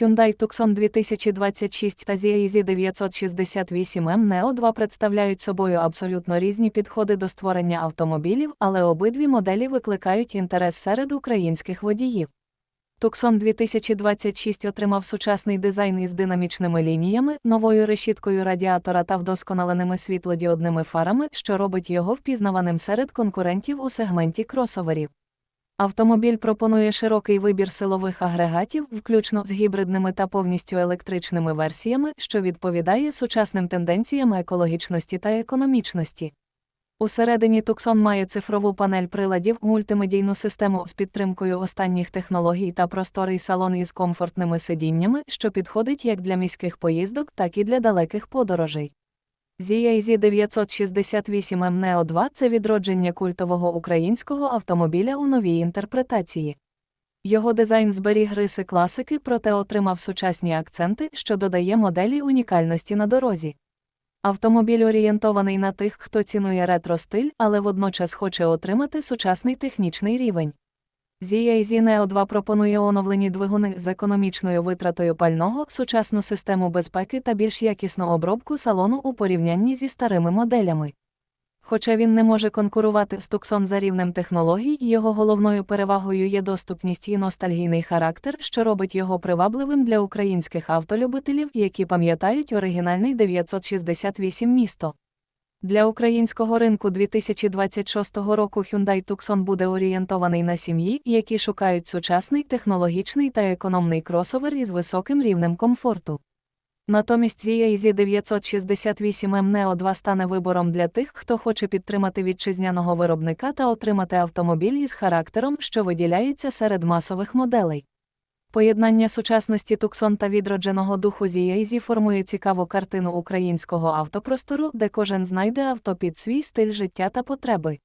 Hyundai Tucson 2026 та ZAZ 968M Neo 2 представляють собою абсолютно різні підходи до створення автомобілів, але обидві моделі викликають інтерес серед українських водіїв. Tucson 2026 отримав сучасний дизайн із динамічними лініями, новою решіткою радіатора та вдосконаленими світлодіодними фарами, що робить його впізнаваним серед конкурентів у сегменті кросоверів. Автомобіль пропонує широкий вибір силових агрегатів, включно з гібридними та повністю електричними версіями, що відповідає сучасним тенденціям екологічності та економічності. Усередині Tucson має цифрову панель приладів, мультимедійну систему з підтримкою останніх технологій та просторий салон із комфортними сидіннями, що підходить як для міських поїздок, так і для далеких подорожей. ZAZ 968M Neo 2 це відродження культового українського автомобіля у новій інтерпретації. Його дизайн зберіг риси класики, проте отримав сучасні акценти, що додає моделі унікальності на дорозі. Автомобіль орієнтований на тих, хто цінує ретро-стиль, але водночас хоче отримати сучасний технічний рівень. ZAZ Neo 2 пропонує оновлені двигуни з економічною витратою пального, сучасну систему безпеки та більш якісну обробку салону у порівнянні зі старими моделями. Хоча він не може конкурувати з Tucson за рівнем технологій, його головною перевагою є доступність і ностальгійний характер, що робить його привабливим для українських автолюбителів, які пам'ятають оригінальний 968 місто. Для українського ринку 2026 року Hyundai Tucson буде орієнтований на сім'ї, які шукають сучасний технологічний та економний кросовер із високим рівнем комфорту. Натомість ZAZ 968M Neo 2 стане вибором для тих, хто хоче підтримати вітчизняного виробника та отримати автомобіль із характером, що виділяється серед масових моделей. Поєднання сучасності Туксон та відродженого духу ZAZ формує цікаву картину українського автопростору, де кожен знайде авто під свій стиль життя та потреби.